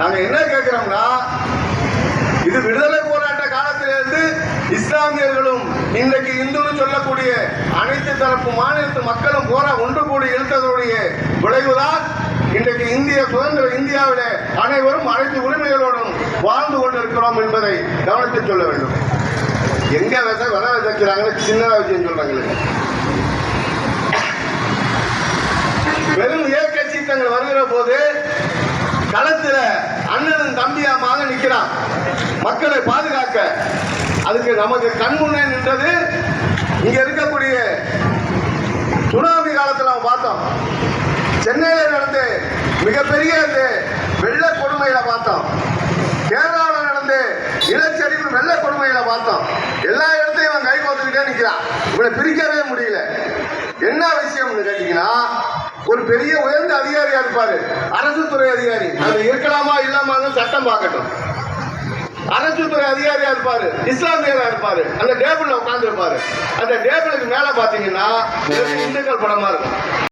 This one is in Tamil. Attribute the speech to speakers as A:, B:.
A: நாங்க என்ன கேட்கிறோம்னா இது விடுதலை போராட்ட காலத்திலிருந்து இஸ்லாமியர்களும் இன்றைக்கு இந்துன்னு சொல்லக்கூடிய அனைத்து தரப்பு மாநிலத்து மக்களும் போரா ஒன்று கூடி இழுத்ததனுடைய விளைவுதான் இன்றைக்கு இந்திய சுதந்திர இந்தியாவிலே அனைவரும் அனைத்து உரிமைகளோடும் வாழ்ந்து கொண்டிருக்கிறோம் என்பதை கவனத்தில் சொல்ல வேண்டும். எங்க விதை விதை விதைக்கிறாங்கன்னு சின்னதாக விஷயம் சொல்றாங்களே. வெறும் இயற்கை சீத்தங்கள் வருகிற போது களத்துல அண்ணனும் தம்பியாமாக நிக்கிறான். மக்களை பாதுகாக்க அதுக்கு நமக்கு கண் முன்னே நின்றது இங்க இருக்கக்கூடிய சுனாமி காலத்துல நம்ம பார்த்தோம். சென்னையில நடந்து மிகப்பெரிய இந்த வெள்ள கொடுமையில பார்த்தோம். கேரளாவில் நடந்து நிலச்சரிவு வெள்ள கொடுமையில பார்த்தோம். எல்லா இடத்தையும் இவன் கை கோத்துக்கிட்டே நிற்கிறான் இவனை பிரிக்கவே முடியல. என்ன விஷயம்னு கேட்டீங்கன்னா ஒரு பெரிய உயர்ந்த அதிகாரியா இருப்பாரு அரசு துறை அதிகாரி. அது இருக்கலாமா இல்லாமான்னு சட்டம் பார்க்கட்டும். அரசு துறை அதிகாரியா இருப்பாரு இஸ்லாமியரா இருப்பாரு அந்த டேபிள்ல உட்கார்ந்து இருப்பாரு அந்த டேபிளுக்கு மேல பாத்தீங்கன்னா இந்துக்கள் படமா இருக்கும்.